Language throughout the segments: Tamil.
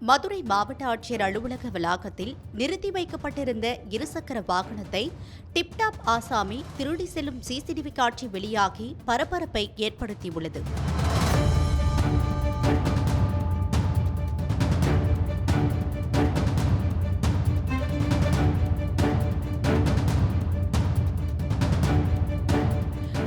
மதுரை மாவட்ட ஆட்சியர் அலுவலக வளாகத்தில் நிறுத்தி வைக்கப்பட்டிருந்த இருசக்கர வாகனத்தை டிப்டாப் ஆசாமி திருடி செல்லும் சிசிடிவி காட்சி வெளியாகி பரபரப்பை ஏற்படுத்தியுள்ளது.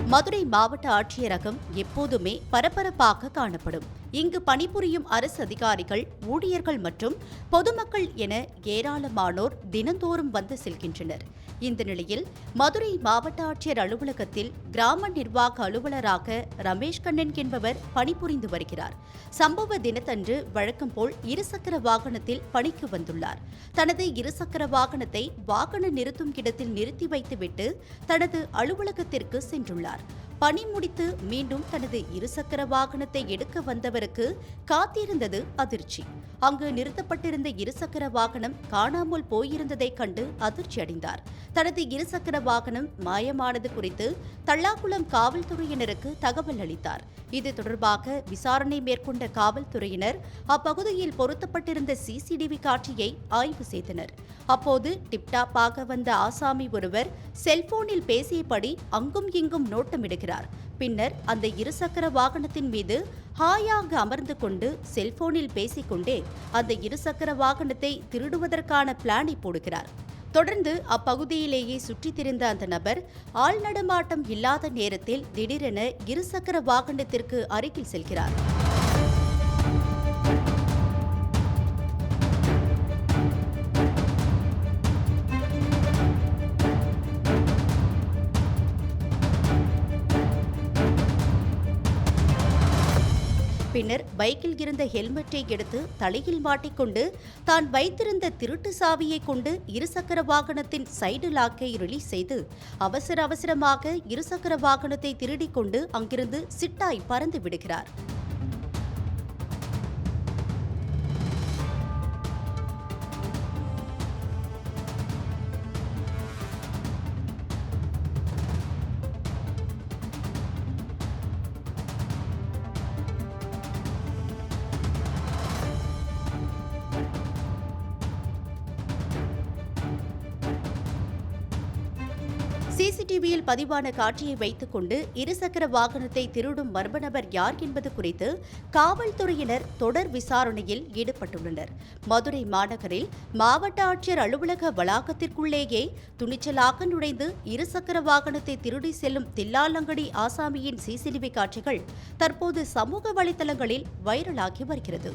மதுரை மாவட்ட ஆட்சியரகம் எப்போதுமே பரபரப்பாக காணப்படும். இங்கு பணிபுரியும் அரசு அதிகாரிகள் ஊழியர்கள் மற்றும் பொதுமக்கள் என ஏராளமானோர் தினந்தோறும் வந்து செல்கின்றனர். இந்த நிலையில் மதுரை மாவட்ட ஆட்சியர் அலுவலகத்தில் கிராம நிர்வாக அலுவலராக ரமேஷ் கண்ணன் என்பவர் பணிபுரிந்து வருகிறார். சம்பவ தினத்தன்று வழக்கம் போல் இருசக்கர வாகனத்தில் பணிக்கு வந்துள்ளார். தனது இருசக்கர வாகனத்தை வாகன நிறுத்தும் இடத்தில் நிறுத்தி வைத்துவிட்டு தனது அலுவலகத்திற்கு சென்றுள்ளார். பணி முடித்து மீண்டும் தனது இருசக்கர வாகனத்தை எடுக்க வந்தவருக்கு காத்திருந்தது அதிர்ச்சி. அங்கு நிறுத்தப்பட்டிருந்த இருசக்கர வாகனம் காணாமல் போயிருந்ததைக் கண்டு அதிர்ச்சி அடைந்தார். தனது இருசக்கர வாகனம் மாயமானது குறித்து தள்ளாக்குளம் காவல்துறையினருக்கு தகவல் அளித்தார். இது தொடர்பாக விசாரணை மேற்கொண்ட காவல்துறையினர் அப்பகுதியில் பொருத்தப்பட்டிருந்த சிசிடிவி காட்சியை ஆய்வு செய்தனர். அப்போது டிப்டாப்பாக வந்த ஆசாமி ஒருவர் செல்போனில் பேசியபடி அங்கும் இங்கும் நோட்டமிடுகிறார். பின்னர் அந்த இருசக்கர வாகனத்தின் மீது ஹாயாக அமர்ந்து கொண்டு செல்போனில் பேசிக்கொண்டே அந்த இருசக்கர வாகனத்தை திருடுவதற்கான பிளானை போடுகிறார். தொடர்ந்து அப்பகுதியிலேயே சுற்றித் திரிந்த அந்த நபர் ஆள் நடமாட்டம் இல்லாத நேரத்தில் திடீரென இருசக்கர வாகனத்திற்கு அருகில் செல்கிறார். பின்னர் பைக்கில் இருந்த ஹெல்மெட்டை எடுத்து தலையில் மாட்டிக்கொண்டு தான் வைத்திருந்த திருட்டு சாவியை கொண்டு இருசக்கர வாகனத்தின் சைடு லாக்கை ரிலீஸ் செய்து அவசர அவசரமாக இருசக்கர வாகனத்தை திருடிக்கொண்டு அங்கிருந்து சிட்டாய் பறந்து விடுகிறார். சிசிடிவியில் பதிவான காட்சியை வைத்துக்கொண்டு இருசக்கர வாகனத்தை திருடும் மர்ம நபர் யார் என்பது குறித்து காவல்துறையினர் தொடர் விசாரணையில் ஈடுபட்டுள்ளனர். மதுரை மாநகரில் மாவட்ட ஆட்சியர் அலுவலக வளாகத்திற்குள்ளேயே துணிச்சலாக நுழைந்து இருசக்கர வாகனத்தை திருடி செல்லும் தில்லாலங்கடி ஆசாமியின் சிசிடிவி காட்சிகள் தற்போது சமூக வலைதளங்களில் வைரலாகி வருகிறது.